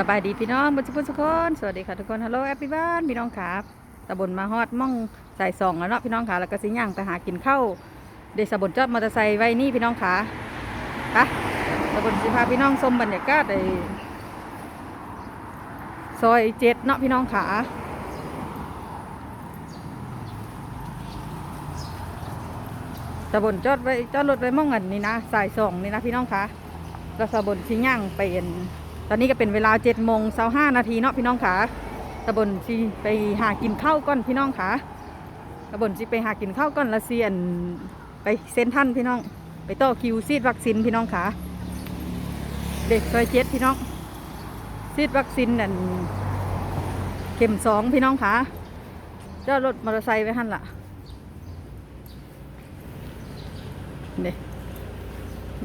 สบายดีพี่น้องบุญสุขทุกคน สวัสดีค่ะทุกคนฮัลโหลแอปปี้บ้านพี่น้องครับตะบนมาฮอดม่องใส่ซองแล้วเนาะพี่น้องค่ะแล้วก็สิย่างไปหากินข้าวเดสะบนจอดมอเตอร์ไซค์ไว้นี่พี่น้องค่ะไปตะบนสิพาพี่น้องชมบรรยากาศในซอยเจ็ดเนาะพี่น้องค่ะตะบนจอดไว้จอดรถไว้ม่องอันนี้นะสายสองนี่นะพี่น้องค่ะแล้วตะบนสิย่างไปเอ็น ตอนนี้ก็เป็นเวลาเจ็ดโมงเาห้านาทีเนาะพี่น้องขาตะบนซีไปหากินข้าวก้อนพี่น้องขาตะบนซีไปหากินข้าวก้อนละเซียนไปเซ็นทรันพี่น้อง ไปต่อคิวซีดวัคซีนพี่น้องขาเด็กซอยเจ็ดพี่น้องซีดวัคซีนนั่นเข็มสองพี่น้องขาเจ้ารถมอเตอร์ไซค์ไว้หันละเนี่ย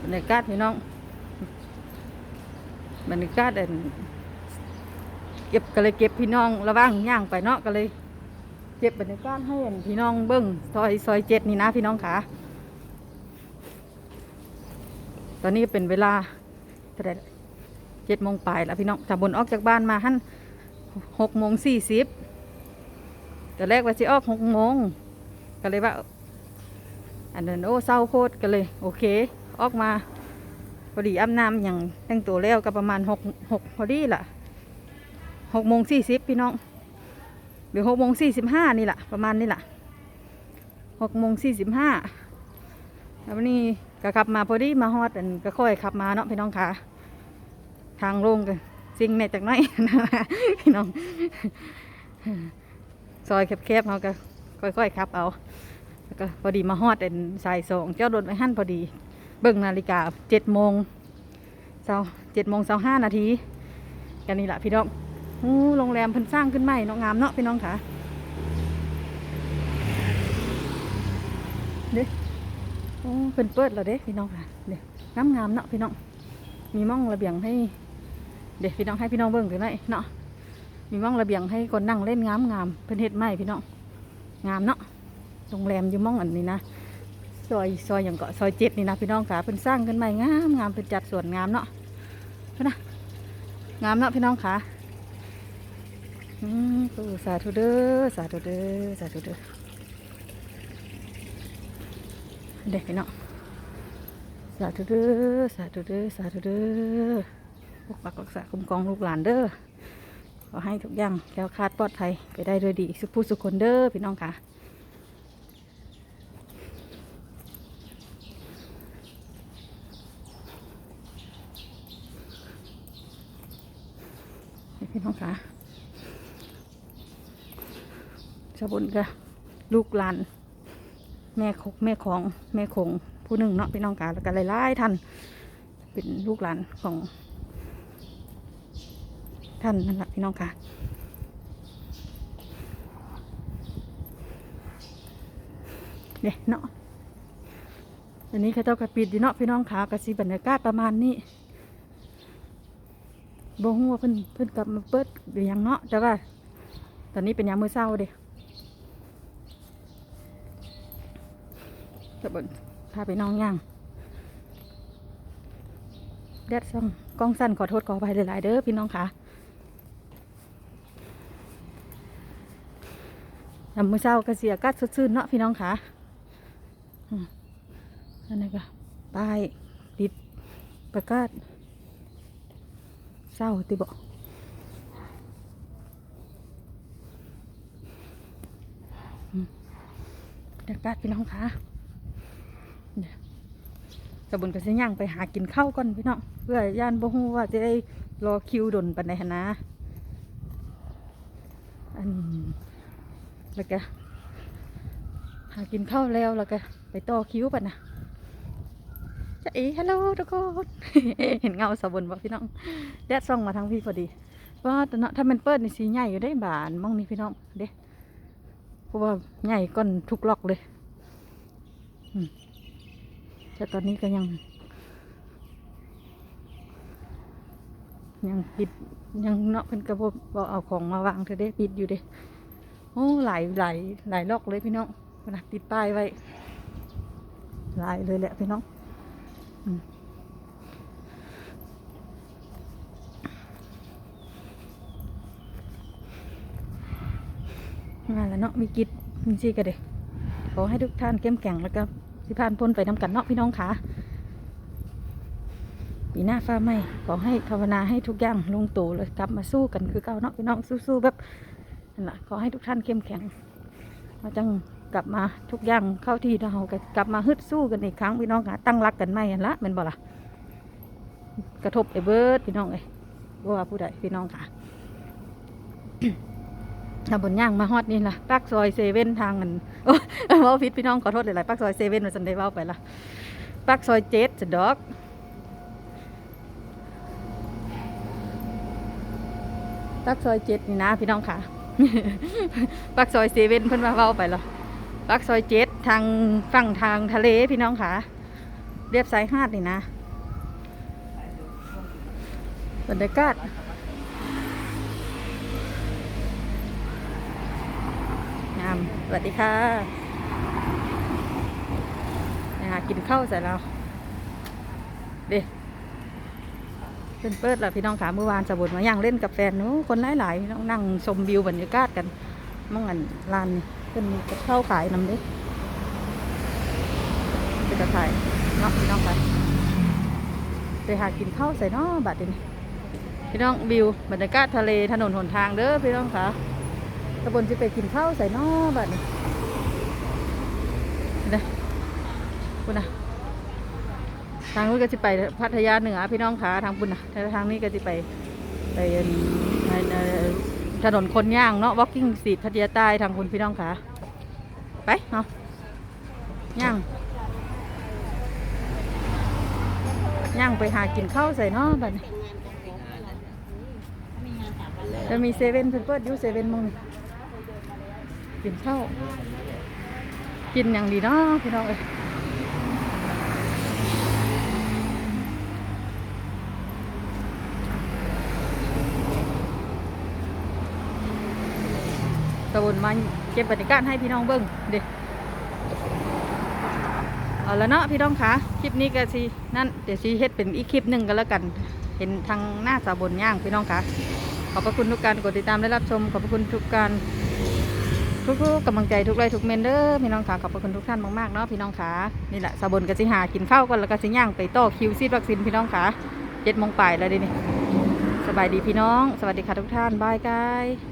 บรรยากาศพี่น้อง บรรยากาศอันเก็บก็เลยเก็บพี่น้องระว่างย่างไปเนาะก็เลยเก็บบรรยากาศให้พี่น้องเบิ้งซอยซอยเจ็ดนี่นะพี่น้องขาตอนนี้เป็นเวลาเจ็ดโมงปลายแล้วพี่น้องจากบนออกจากบ้านมาหั่นหกโมงสี่สิบแต่แรกว่าสิออกหกโมงก็เลยว่า อันนั้นโอ้เศร้าโคตรก็เลย โอเค ออกมา พอดีอาบน้ำอย่างแต่งตัวแล้วก็ประมาณหกหกพอดีล่ะหกโมงสี่สิบพี่น้องหรือหกโมงสี่สิบห้านี่แหละประมาณนี้แหละหกโมงสี่สิบห้าแล้วนนี้ก็ขับมาพอดีมาฮอดอันก็ค่อยขับมาเนาะพี่น้องค่ะ ทางโล่งกันซิงในจากหน้อยพี่น้องซอยแคบๆเขาก็ค่อยๆขับเอาแล้วก็พอดีมาฮอดอันสายสองเจ้ารถไปหั่นพอดี เบิ่งนาฬิกาเจ็ดโมงเช้าเจ็ดโมงเช้าห้านาทีกันนี่แหละพี่น้องอู้โรงแรมเพิ่นสร้างขึ้นใหม่เนาะงามเนาะพี่น้องค่ะเด้โอ้เพิ่นเปิดแล้วเด้พี่น้องค่ะเด้งามงามเนาะพี่น้อง มีม่องระเบียงให้ เด็กพี่น้องให้พี่น้องเบิ่งถึงไหนเนาะ มีม่องระเบียงให้คนนั่งเล่นงามงามเพิ่นเฮ็ดใหม่พี่น้อง งามเนาะ โรงแรมอยู่ม่องอันนี้นะ ซอยซอยอย่างเกาะซอยเจ็ดนี่นะพี่น้องค่ะเพิ่นสร้างขึ้นใหม่งามงามเป็นจัดสวนงามเนาะนะงามเนาะพี่น้องค่ะอืมสาธุเด้อสาธุเด้อสาธุเด้อเด็กพี่น้องสาธุเด้อสาธุเด้อสาธุเด้อปกปักรักษาคุ้มครองลูกหลานเด้อขอให้ทุกอย่างแคล้วคาดปลอดภัยไปได้ด้วยดีสุขผู้สุขคนเด้อพี่น้องค่ะ พี่น้องคะชาวบุญก็ลูกหลาน แม่คกแม่ของแม่คงผู้หนึ่งเนาะพี่น้องกาแล้วก็หลายๆท่านเป็นลูกหลานของ ท่านนั่นแหละพี่น้องคะเนี่ยเนาะอันนี้เขาเจ้ากระปิดดีเนาะพี่น้องค่ะกระสีบรรยากาศประมาณนี้ บ่ฮู้ว่าเพิ่นเพิ่นกลับมาเปิดหรือยังเนาะแต่ว่า ตอนนี้เป็นยามมื้อเช้าเด้จะเบิ่งพาไปน้องย่างแดดซ่องกล้องสั้นขอโทษขออภัยหลาย ๆ เด้อพี่น้องค่ะยามมื้อเช้าก็เสียกาศสดชื่นเนาะพี่น้องค่ะอันนี้ก็ป้ายติดประกาศ ศร้าติบอกเด็กกัดพี่น้องคะเนี่ยกระบุญกระเสียย่างไปหากินข้าวก่อนพี่น้องเพื่อย่านบ่ฮู้ว่าจะได้รอคิวดนปันใดหนนะอันแล้วก็หากินข้าวแล้วแล้วก็ไปต่อคิวปันนะ จะเอ๋ฮัลโหลทุกคน เห็นเงาสะบนบ่พี่น้องแดดส่องมาทางพี่พอดีว่าต่เนาะถ้ามันเปิดนี่สีใหญ่อยู่ได้บานมองนี่พี่น้องเด้เพราะว่าใหญ่ก้อนทุกล็อกเลยแต่ตอนนี้ก็ยัง ยังปิดยังเนาะเป็นกระบอกบอกเอาของมาวางเธอได้ปิดอยู่เด้โอ้หลายหลายหลายล็อกเลยพี่น้องนะติดป้ายไว้หลายเลยแหละพี่น้อง มาแล้วเนาะมีกิจมีชีกันเด้ขอให้ทุกท่านเข้มแข็งแล้วก็สิพานพ้นไปน้ำกันเนาะพี่น้องขาปีหน้าฟ้าไม่ขอให้ภาวนาให้ทุกอย่างลงตัวเลยกลับมาสู้กันคือเก่าเนาะพี่น้องสู้ๆแบบนั่นแหละขอให้ทุกท่านเข้มแข็งมาจัง กลับมาทุกอย่างเข้าที่เรากกลับมาฮึดสู้กันอีกครั้งพี่น้องค่ะตั้งรักกันไหมอันละแมันบ่ล่ะกระทบไอ้เบิร์ดพี่น้องเอ้ยว่าผู้ใดพี่น้องค่ะถ้าบนย่างมาฮอดนี่ล่ะปากซอยเซเว่นทางมันโอ้ว้าผิดพี่น้องขอโทษหลายๆปากซอยเซเว่นมันสันได้ว้าไปละปากซอยเจ็ดสดอกปากซอยเจ็ดนี่นะพี่น้องค่ะปากซอยเซเว่นเพิ่นว่าเว้าไปละ ปากซอยเจ็ดทางฝั่งทางทะเลพี่น้องค่ะเรียบสายหาดนี่นะบรรยากาศงามสวัสดีค่ะนะคะกินข้าวเสร็จแล้วเด็เป็นเปิดแล้วพี่น้องขาเมื่อวานสะบนมาย่างเล่นกับแฟนนู้คนหลายๆพี่น้องนั่งชมวิวบรรยากาศกันมองอันลานนี่ เพิ่นมีกับข้าวขายนำเด้เป็นตะไคร่เนาะพี่น้องไปไปหากินข้าวใส่เนาะบัดนี้พี่น้องวิวบรรยากาศทะเลถนนหนทางเด้อพี่น้องค่ะตะบนจะไปกินข้าวใส่นอบัดนี้เด้อคุณนะทางนู้นก็จะไปพัทยาเหนือพี่น้องขาทางบุญนะแต่ทางนี้ก็จะไปไปอันในใน ถนนคนย่างเนาะ walking street พัทยาใต้ทางคุณพี่น้องขาไปเนาะย่างย่างไปหากินข้าวใส่เนอบัดนี้จะมีเซเว่นเพิ่นเปิดอยู่เซเว่นมงกินข้าวกินอย่างดีเนาะพี่น้องเอ้ย นมาเก็บบรรยากาศให้พี่น้องเบิ้งเด็เอาล้วเนาะพี่น้องคะคลิปนี้ก็สินั่นเดี๋ยวสิเฮ็ดเป็นอีกคลิปหนึ่งก็แล้วกัน เห็นทางหน้าสาวบนย่างพี่น้องคะขอบพระคุณทุกการกดติดตามและรับชมขอบพระคุณทุกการทุกๆกำลังใจทุกไลค์ทุกเมนเดอร์พี่น้องค่ะขอบพระคุณทุกท่านมากๆเนาะพี่น้องค่ะนี่แหละสาบนกับสิหากินข้าวกันแล้วก็สิย่างไปต่อคิวซีดวัคซีนพี่น้องค่ะเจ็ดโมงป่ายแล้วเดินี่สบายดีพี่น้อง สวัสดีค่ะทุกท่านบายกาย